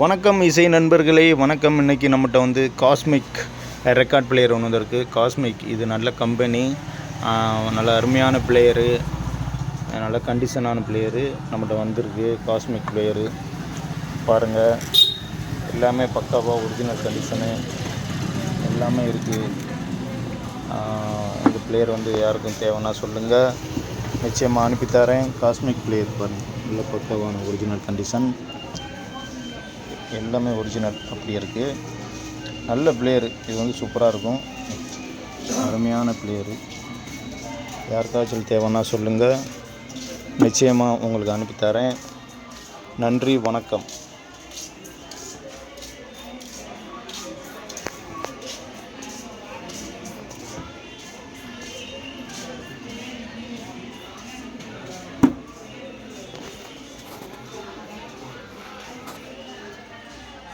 வணக்கம் இசை நண்பர்களே வணக்கம். இன்னைக்கு நம்மகிட்ட வந்து காஸ்மிக் ரெக்கார்ட் பிளேயர் ஒன்று வந்திருக்கு. காஸ்மிக் இது நல்ல கம்பெனி நல்ல அருமையான பிளேயரு நல்ல கண்டிஷனான பிளேயரு நம்மகிட்ட வந்திருக்கு காஸ்மிக் பிளேயரு பாருங்கள் எல்லாமே பக்காவாக ஒரிஜினல் கண்டிஷனு எல்லாமே இருக்குது இந்த பிளேயர் வந்து யாருக்கும் தேவைன்னா சொல்லுங்கள் நிச்சயமாக அனுப்பித்தரேன். காஸ்மிக் பிளேயர் பாருங்கள் நல்ல பக்காவான ஒரிஜினல் கண்டிஷன் எல்லாமே ஒரிஜினல் அப்படி இருக்குது நல்ல பிளேயரு இது வந்து சூப்பராக இருக்கும். அருமையான பிளேயரு யாருக்காச்சும் தேவைன்னா சொல்லுங்கள் நிச்சயமாக உங்களுக்கு அனுப்பித்தரேன். நன்றி வணக்கம்.